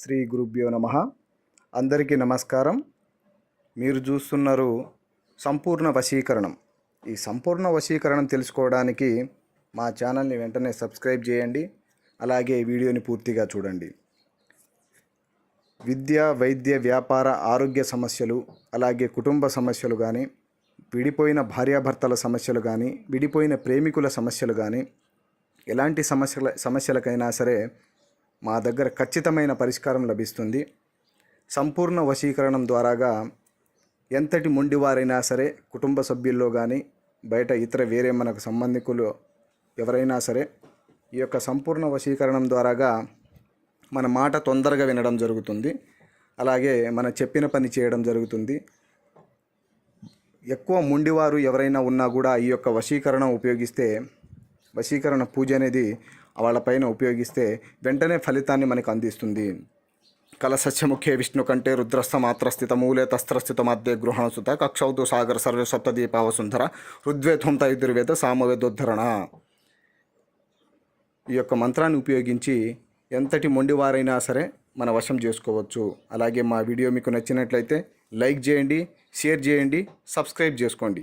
శ్రీ గురుభ్యో నమ. అందరికీ నమస్కారం. మీరు చూస్తున్నారు సంపూర్ణ వశీకరణం. ఈ సంపూర్ణ వశీకరణం తెలుసుకోవడానికి మా ఛానల్ని వెంటనే సబ్స్క్రైబ్ చేయండి. అలాగే వీడియోని పూర్తిగా చూడండి. విద్య వైద్య వ్యాపార ఆరోగ్య సమస్యలు అలాగే కుటుంబ సమస్యలు కానీ విడిపోయిన భార్యాభర్తల సమస్యలు కానీ విడిపోయిన ప్రేమికుల సమస్యలు కానీ ఎలాంటి సమస్యల సమస్యలకైనా సరే మా దగ్గర ఖచ్చితమైన పరిష్కారం లభిస్తుంది. సంపూర్ణ వశీకరణం ద్వారాగా ఎంతటి మొండివారైనా సరే కుటుంబ సభ్యుల్లో కానీ బయట ఇతర వేరే మనకు సంబంధికులు ఎవరైనా సరే ఈ యొక్క సంపూర్ణ వశీకరణం ద్వారాగా మన మాట తొందరగా వినడం జరుగుతుంది. అలాగే మన చెప్పిన పని చేయడం జరుగుతుంది. ఎక్కువ మొండివారు ఎవరైనా ఉన్నా కూడా ఈ యొక్క వశీకరణ ఉపయోగిస్తే వశీకరణ పూజ అనేది వాళ్ళపైన ఉపయోగిస్తే వెంటనే ఫలితాన్ని మనకు అందిస్తుంది. కలసస్యముఖే విష్ణు కంటే రుద్రస్థ మాత్రస్థిత మూలే తస్త్రస్థిత మధ్య గృహణసుత కక్షౌతు సాగర సర్వ సప్తదీపావసుంధర రుద్వేత్వం తైదుర్వేద సామవేదోద్ధరణ ఈ యొక్క మంత్రాన్ని ఉపయోగించి ఎంతటి మొండివారైనా సరే మన వశం చేసుకోవచ్చు. అలాగే మా వీడియో మీకు నచ్చినట్లయితే లైక్ చేయండి షేర్ చేయండి సబ్స్క్రైబ్ చేసుకోండి.